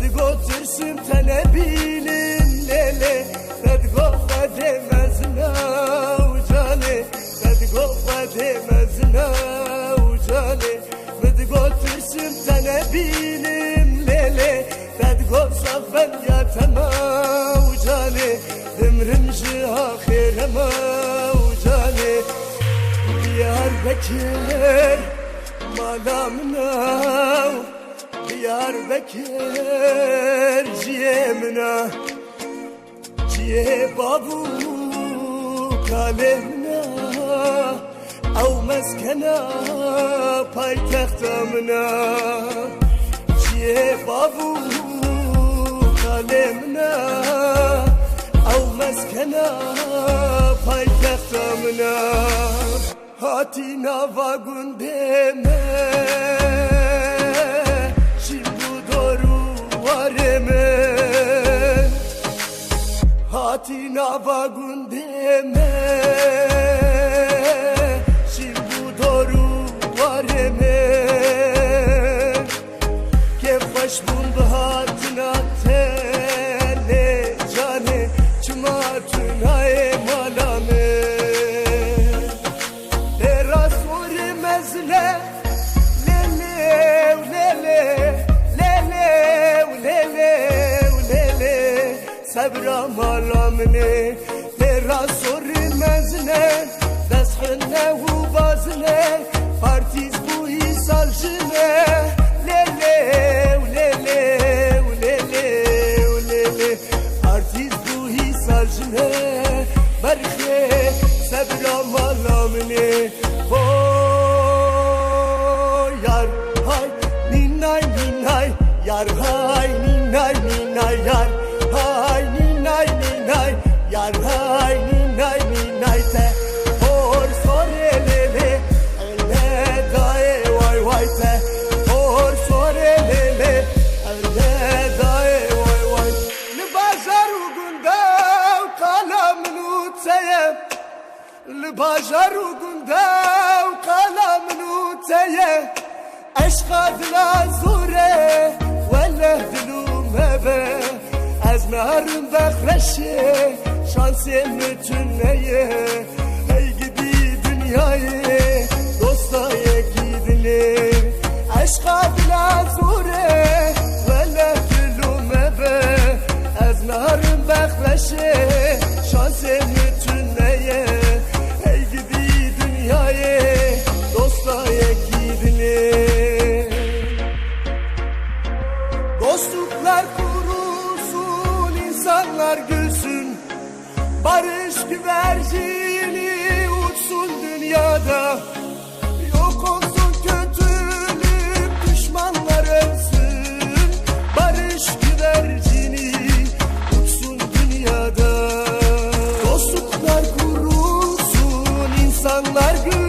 Fedgot cırsın telebilim lele Fedgot ve demez ucale Fedgot ve demez ucale Fedgot cırsın telebilim lele Fedgot sahben yatama ucale Demrim cihahirema ucale Diyar bekiler malamına ucale Diyar Bekir ciyemine Ciye babu kalemine Ev meskene paytextamına Ciye babu kalemine Ev meskene paytextamına Hatina vagun deme Şimdi Hatina vagun deme. Şimdi doğru vareme Kefaş buldu Sabra malamne Teraz vuri mezle Deshne hu bazne Partiz bu isalcine Lele lele lele lele Partiz bu isalcine Berhe Sabra malamne Yar hay ninay ninay Yar البشر وقنداو قلم نوتيه عشق دلا زوره ولا دلو مبه از نهرم بخرشه شانسی متنیه ای گدی dünyayı dosta yekidili عشق دلا زوره ولا دلو مبه از نهرم بخرشه شانسی متنیه güvercini uçsun dünyada. Yok olsun kötülük düşmanlar ölsün. Barış güvercini uçsun dünyada. Dostluklar kurulsun insanlar gülsün